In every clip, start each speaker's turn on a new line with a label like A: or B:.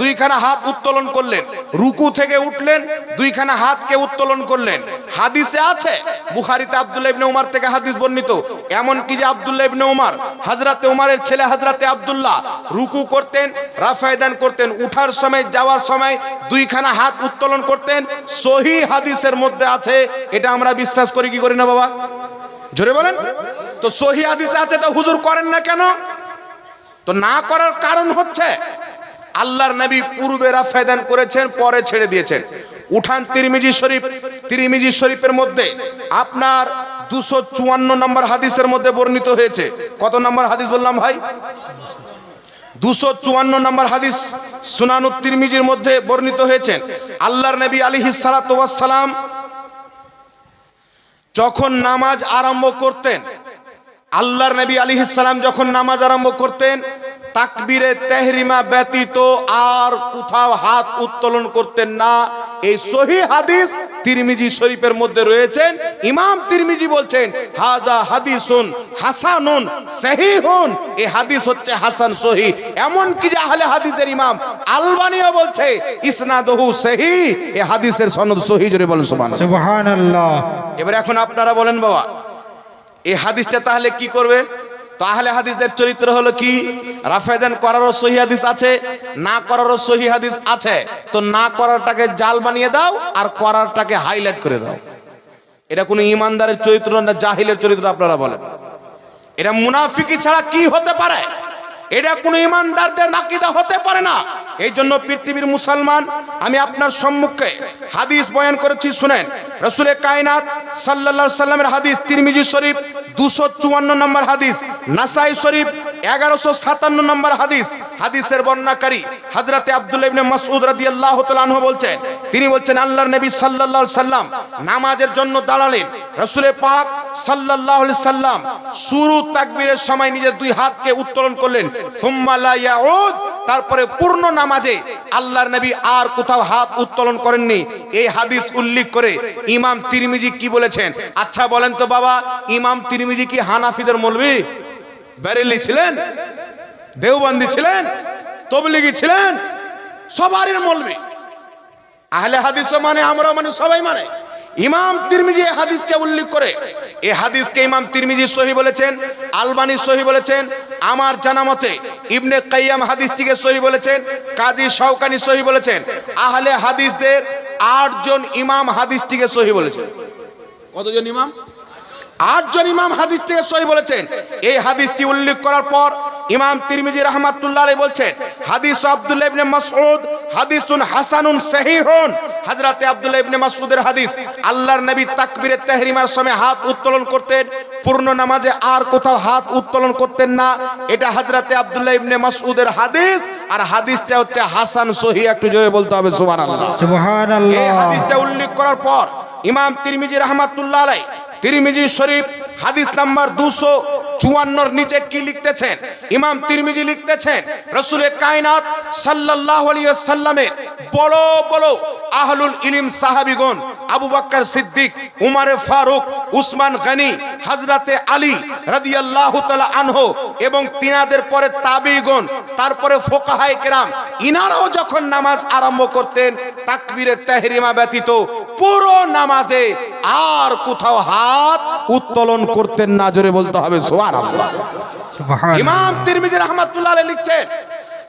A: দুইখানা হাত উত্তোলন করলেন। রুকু থেকে উঠলেন, দুইখানা হাতকে উত্তোলন করলেন। হাদিসে আছে, বুখারিতে আব্দুল্লাহ ইবনে উমার থেকে হাদিস বর্ণিত। এমন কি যে আব্দুল্লাহ ইবনে উমার হাজরাতে উমারের ছেলে হাজরাতে আব্দুল্লাহ, রুকু করতেন রাফায়দান করতেন, উঠার সময়, যাওয়ার সময় দুইখানা হাত উত্তোলন করতেন। সহি হাদিসের মধ্যে আছে, এটা আমরা বিশ্বাস করি, কি করি না বাবা? জোরে বলেন। তো সহি হাদিসে আছে, তো হুজুর করেন না কেন? তো না করার কারণ হচ্ছে আল্লাহর নবী পূর্বে রাফায়দান করেছেন, পরে ছেড়ে দিয়েছেন। উঠান তিরমিজি শরীফ, তিরমিজি শরীফের মধ্যে আপনার দুশো চুয়ান্ন নম্বর হাদিসের মধ্যে বর্ণিত হয়েছে। কত নম্বর হাদিস বললাম ভাই? দুশো চুয়ান্ন নম্বর হাদিস সুনানু তিরমিজির মধ্যে বর্ণিত হয়েছেন আল্লাহর নবী আলী সালাম যখন নামাজ আরম্ভ করতেন, আল্লাহর নবী আলী যখন নামাজ আরম্ভ করতেন তাকবীরে তেহরিমা ব্যতীত আর কোথাও হাত উত্তোলন করতেন না। এই সহি হাদিস তিরমিজি শরীফের মধ্যে রয়েছেন। ইমাম তিরমিজি বলছেন হাদা হাদিসুন হাসানুন সহিহুন। এই হাদিস হচ্ছে হাসান সহি। এমন কি যে আহলে হাদিসের ইমাম আলবানিও বলছে ইসনাদহু সহি। এই হাদিসের সনদ সহি জোরে বলেন সুবহানাল্লাহ।
B: সুবহানাল্লাহ।
A: এবার এখন আপনারা বলেন বাবা এই হাদিসটা তাহলে কি তাহলে হাদিসদের চরিত্র হলো কি? রাফেদান করারও সহি হাদিস আছে, না করারও সহি হাদিস আছে। তো না করারটাকে জাল বানিয়ে দাও আর করারটাকে হাইলাইট করে দাও। এটা কোনো ইমানদারের চরিত্র না জাহিলের চরিত্র আপনারা বলেন। এটা মুনাফিকি ছাড়া কি হতে পারে? এটা কোনো ইমানদারদের নাকিদা হতে পারে না। এই জন্য পৃথিবীর মুসলমান, আমি আপনার সম্মুখে হাদিস বয়ান করেছি, শুনেন। রসুলের কায়নাত সাল্লাল্লাহু সাল্লামের হাদিস, তিরমিজি শরীফ দুশো চুয়ান্ন নম্বর হাদিস, নাসাই শরীফ এগারোশো সাতান্ন নম্বর হাদিস। হাদিসের বর্ণাকারী হাজরাতে আব্দুল্লাহ ইবনে মাসউদ রাদিয়াল্লাহু তাআলা আনহু বলছেন, তিনি বলছেন, আল্লাহর নবী সাল্লাল্লাহু সাল্লাম নামাজের জন্য দাঁড়ালেন। রাসূলের পাক আলাইহি সাল্লাম শুরু তাকবীরের সময় নিজের দুই হাতকে উত্তোলন করলেন। তারপরে পূর্ণ নামাজে আল্লাহর নবী আর কোথাও হাত উত্তোলন করেননি। এই হাদিস উল্লেখ করে ইমাম তিরমিজি কি বলেছেন? আচ্ছা বলেন তো বাবা, ইমাম তিরমিজি কি হানাফিদের মৌলবি? বেরেলি ছিলেন? দেওবন্দি ছিলেন? তবলিগি ছিলেন? সবারই মৌলবি। আহলে হাদিস মানে আমরা মানে সবাই মানে। ইমাম তিরমিজি এই হাদিসকে উল্লেখ করে। এই হাদিসকে ইমাম তিরমিজি সহি বলেছেন আলবানি সহি বলেছেন আমার জানা মতে ইবনে কাইয়াম হাদিসটিকে সহি বলেছেন কাজী শওকানি সহি বলেছেন। আহলে হাদিসদের আটজন ইমাম হাদিসটিকে সহি বলেছেন। কতজন ইমাম? আটজন ইমাম হাদিস থেকে সহি বলেছেন। এই হাদিসটি উল্লেখ করার পর ইমাম তিরমিজি রহমাতুল্লাহ আলাইহি বলছেন হাদিস আব্দুল্লাহ ইবনে মাসউদ হাদিসুন হাসানুন সহিহুন। হযরতে আব্দুল্লাহ ইবনে মাসউদের হাদিস আল্লাহর নবী তাকবীরে তাহরিমার সময় হাত উত্তোলন করতেন পূর্ণ নামাজে আর কোথাও হাত উত্তোলন করতেন না। এটা হযরতে আব্দুল্লাহ ইবনে মাসউদের হাদিস আর হাদিসটা হচ্ছে হাসান সহি একটু জোরে বলতে হবে সুবহানাল্লাহ।
B: সুবহানাল্লাহ।
A: এই হাদিসটা উল্লেখ করার পর ইমাম তিরমিজি রহমাতুল্লাহ আলাই তিরমিজি শরীফ, হাদিস নাম্বার দুশো চুয়ান্নর নিচে কি লিখতেছেন? ইমাম তিরমিজি লিখতেছেন, রসুলে কায়নাত আলাইহি সাল্লামের বড় বড় আহলুল ইলিম সাহাবীগণ, আবু বকর সিদ্দিক, উমারে ফারুক, উসমান গানি হাজরাতে আলী রাদিয়াল্লাহু তাআলা আনহু এবং তিনাদের পরে তাবিগণ, তারপরে ফোকাহায়ে কেরাম, ইনারাও যখন নামাজ আরম্ভ করতেন তাকবীরে তাহরিমা ব্যতীত পুরো নামাজে আর কোথাও হাত উত্তোলন করতেন না জোরে বলতে হবে
B: সোয়ার
A: ইমাম তিরমিজি রহমাতুল্লাহ আলাইহি লিখছেন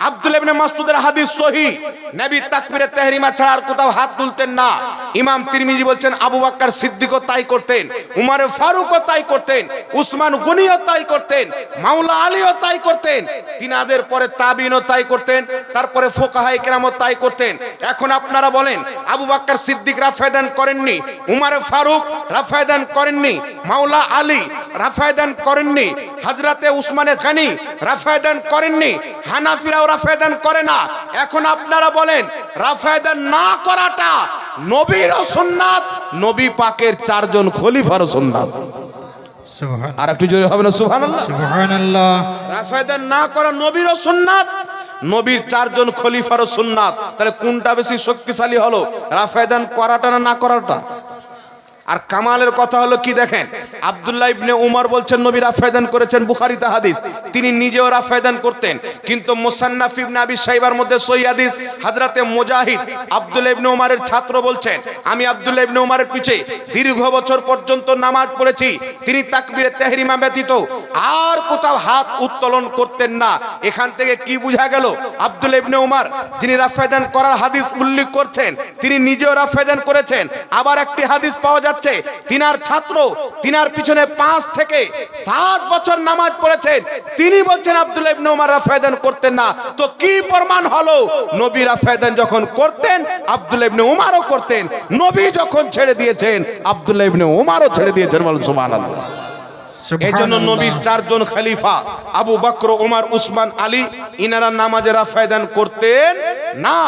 A: আব্দুল ইবনে মাসউদের হাদিস সহি। নবী তাকবীরে তাহরিমা ছাড়া আর কোথাও হাত তুলতেন না। ইমাম তিরমিজি বলছেন, আবু বকর সিদ্দিকও তাই করতেন, উমারে ফারুকও তাই করতেন, উসমান গনিও তাই করতেন, মাওলা আলীও তাই করতেন, তিনাদের পরে তাবিনও তাই করতেন, তারপরে ফোকাহায়ে কেরামও তাই করতেন। এখন আপনারা বলেন, আবু বকর সিদ্দিক রাফায়দান করেননি, উমারে ফারুক রাফায়দান করেননি, মাওলা আলী রাফায়দান করেননি। হজরতে উসমানে খানি রাফায়দান করেননি। হানাফিরাও রাফায়দান করে না। এখন আপনারা বলেন রাফায়দান না করাটা নবীরও সুন্নাত নবী পাকের চারজন খলিফারও সুন্নাত। আর একটু জোরে হবে না সুবহানাল্লাহ?
B: সুবহানাল্লাহ।
A: রাফায়দান না করা নবীরও সুন্নাত নবীর চারজন খলিফারও সুন্নাত। তাহলে কোনটা বেশি শক্তিশালী হলো? রাফায়দান করাটা না না করাটা? আর কামালের কথা হলো কি দেখেন? আব্দুল্লাহ ইবনে উমর বলছেন, নবী রাফায়দান করেছেন বুখারিতে হাদিস। তিনি নিজেও রাফায়দান করতেন। কিন্তু মুসান্নাফ ইবনে আবি সাইবার মধ্যে সহি হাদিস হযরতে মুজাহিদ আব্দুল্লাহ ইবনে উমারের ছাত্র বলছেন, আমি আব্দুল্লাহ ইবনে উমারের পিছে দীর্ঘ বছর পর্যন্ত নামাজ পড়েছি। তিনি তাকবীরে তাহরিমা ব্যতীত আর কোথাও হাত উত্তোলন করতেন না। এখান থেকে কি বোঝা গেল? আব্দুল ইবনে উমার, যিনি রাফায়দান করার হাদিস উল্লেখ করছেন, তিনি নিজেও রাফায়দান করেছেন। আবার একটি হাদিস পাওয়া যাচ্ছে তিনার ছাত্র তিনার পিছনে পাঁচ থেকে সাত বছর নামাজ পড়েছেন। তিনি বলছেন আব্দুল ইবনে উমার রাফায়দান করতেন না। তো কি প্রমাণ হলো? নবী রাফায়দান যখন করতেন আব্দুল ইবনে উমারও করতেন। নবী যখন ছেড়ে দিয়েছেন আব্দুল্লাহ ইবনে উমারও ছেড়ে দিয়েছেন বলেন সুবহানাল্লাহ। এই জন্য নবীর চারজন খলিফা আবু বকর ওমর উসমান আলী ইনারা নামাজে রাফায়দান করতেন না।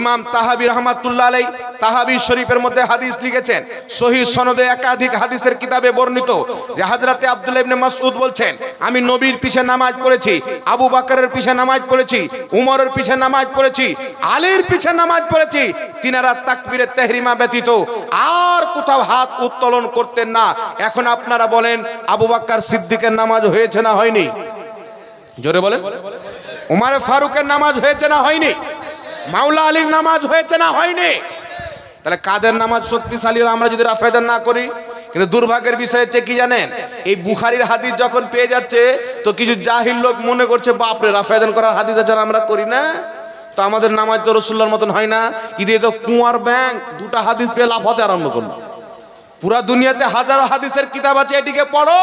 A: ইমাম তাহাবি রহমাতুল্লাহ আলাই তাহাবি শরীফের মধ্যে হাদিস লিখেছেন সহি সনদে একাধিক হাদিসের কিতাবে বর্ণিত যে হাজরাতে আব্দুল্লাহ ইবনে মাসউদ বলছেন আমি নবীর পিছে নামাজ পড়েছি আবু বকরের পিছে নামাজ পড়েছি উমরের পিছে নামাজ পড়েছি আলীর পিছে নামাজ পড়েছি তিনারা তাকবীরে তেহরিমা ব্যতীত আর কোথাও হাত উত্তোলন করতেন না। এখন আপনারা বলেন আবু বাক্কার সিদ্দিকের নামাজ হয়েছে না হয়নি? জোরে বলেন। উমারে ফারুকের নামাজ হয়েছে না হয়নি? মাওলা আলীর নামাজ হয়েছে না হয়নি? তাহলে কাদের নামাজ শক্তিশালী আমরা যদি রাফেদান না করি? কিন্তু দুর্ভাগ্যের বিষয় হচ্ছে কি জানেন? এই বুখারির হাদিস যখন পেয়ে যাচ্ছে, তো কিছু জাহিল লোক মনে করছে, বাপরে রাফেদান করার হাদিস আছে আমরা করি না? তো আমাদের নামাজ তো রসুল্লার মতন হয় না। ঈদে তো কুয়ার ব্যাংক দুটা হাদিস পেয়ে লাভ হতে আরম্ভ করল। পুরা দুনিয়াতে হাজারো হাদিসের কিতাব আছে, এটিকে পড়ো।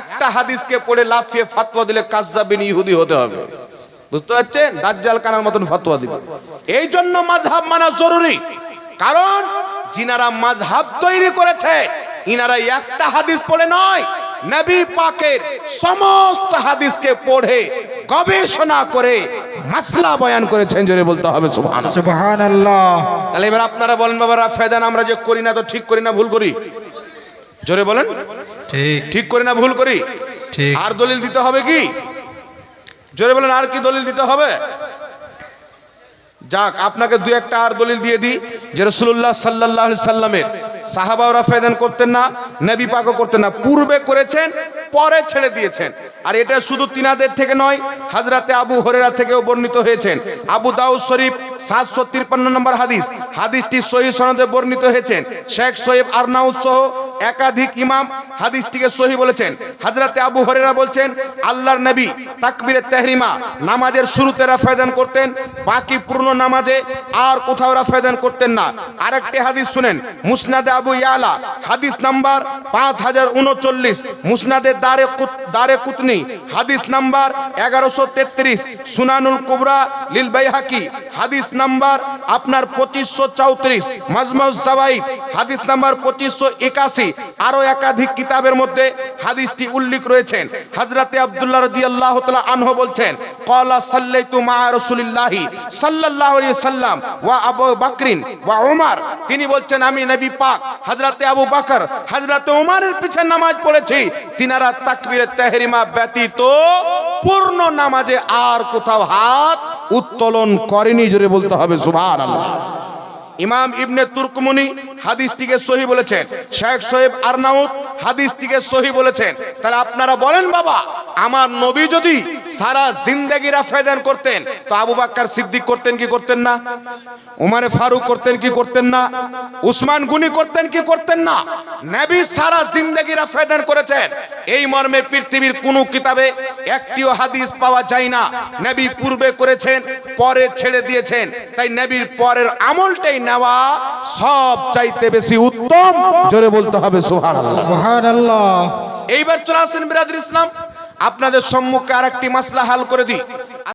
A: একটা হাদিসকে পড়ে লাফিয়ে ফাতোয়া দিলে কাজ্জাবিন ইহুদি হতে হবে। বুঝতে পারছেন? দাজ্জাল কানার মতন ফাতোয়া দিবে। এই জন্য মাযহাব মানা জরুরি। কারণ যিনারা মাযহাব তৈরি করেছে ইনারা একটা হাদিস পড়ে নয় নবী পাকের সমস্ত হাদিসকে পড়ে গবেষণা করে মাসলা বয়ান করেছেন জোরে বলতে হবে সুবহানাল্লাহ।
B: সুবহানাল্লাহ।
A: তাহলে এবার আপনারা বলেন বাবা রাফেদান আমরা যে করি না তো ঠিক করি না ভুল করি? জোরে বলেন।
B: ঠিক।
A: ঠিক করি না ভুল করি?
B: ঠিক।
A: আর দলিল দিতে হবে কি? জোরে বলেন, আর কি দলিল দিতে হবে? যাক, আপনাকে দু একটা আর দলিল দিয়ে দিই। যে রসুল্লাহ সাল্লাহ সাল্লামের সাহাবাও রাফেদান করতেন না, নবী পাকও করতেন না। পূর্বে করেছেন পরে ছেড়ে দিয়েছেন। আর এটা শুধু তিনাদের থেকে নয়, হাজরাতে আবু হরেরা থেকেও বর্ণিত হয়েছেন। আবু দাউদ শরীফ সাতশো তিরপান্ন নম্বর হাদিস, হাদিসটি সহি সনদে বর্ণিত হয়েছেন। শেখ সোয়েব আরনাউদ সহ একাধিক ইমাম হাদিসটিকে সহি বলেছেন। হাজরাতে আবু হরেরা বলছেন, আল্লাহর নবী তাকবীরে তেহরিমা নামাজের শুরুতে রাফায়দান করতেন, বাকি পূর্ণ নামাজে আর কোথাও রাফায়দান করতেন না। আরেকটি হাদিস শুনেন, মুসনাদে আবু ইয়ালা, হাদিস নাম্বার পাঁচ হাজার উনচল্লিশ, মুসনাদে দারে দারে কুতনি। হাদিস নাম্বার এগারোশো তেত্রিশ, সুনানুল কুবরা লিল হাকি হাদিস নাম্বার আপনার পঁচিশশো চৌত্রিশ মাজমাউজ জাওয়াইদ। হাদিস নাম্বার পঁচিশশো একাশি আরও একাধিক কিতাবের মধ্যে হাদিসটি উল্লেখ রয়েছেন। হাজরাতে আব্দুল্লাহ রাদিয়াল্লাহু তাআলা আনহু বলছেন, ক্বালা সাল্লাইতু মা রাসূলিল্লাহি আলাইহি সাল্লাম ওয়া আবু বকরিন ওয়া উমর। তিনি বলছেন, আমি নবী পাক, হযরতে আবু বকর, হযরতে উমরের পিছে নামাজ পড়েছি। তিনারা তাকবীরে তাহরিমা ব্যতীত পূর্ণ নামাজে আর কোথাও হাত উত্তোলন করেনি, জোরে বলতে হবে, সুবহানাল্লাহ। ইমাম ইবনে তুর্কমুনি হাদিসটিকে সহি বলেছেন। শেখ সোহেব আরনাউদ হাদিসটিকে সহি বলেছেন। তাহলে আপনারা বলেন বাবা আমার নবী যদি সারা জিন্দেগি রাফায়দান করতেন তো আবু বাক্কার সিদ্দিক করতেন কি করতেন না? উমারে ফারুক করতেন কি করতেন না? উসমান গুনি করতেন কি করতেন না? নবী সারা জিন্দেগি রাফায়দান করেছেন। এই মর্মে পৃথিবীর কোনো কিতাবে একটিও হাদিস পাওয়া যায় না। নবী পূর্বে করেছেন পরে ছেড়ে দিয়েছেন। তাই নবীর পরের আমলটাই নেওয়া সব চাইতে বেশি উত্তম। জোরে বলতে হবে সুবহানাল্লাহ।
B: সুবহানাল্লাহ।
A: এইবার চলে আসেন বিরাদুল ইসলাম। আপনাদের সম্মুখে আর একটি মাসলা হাল করে দিই।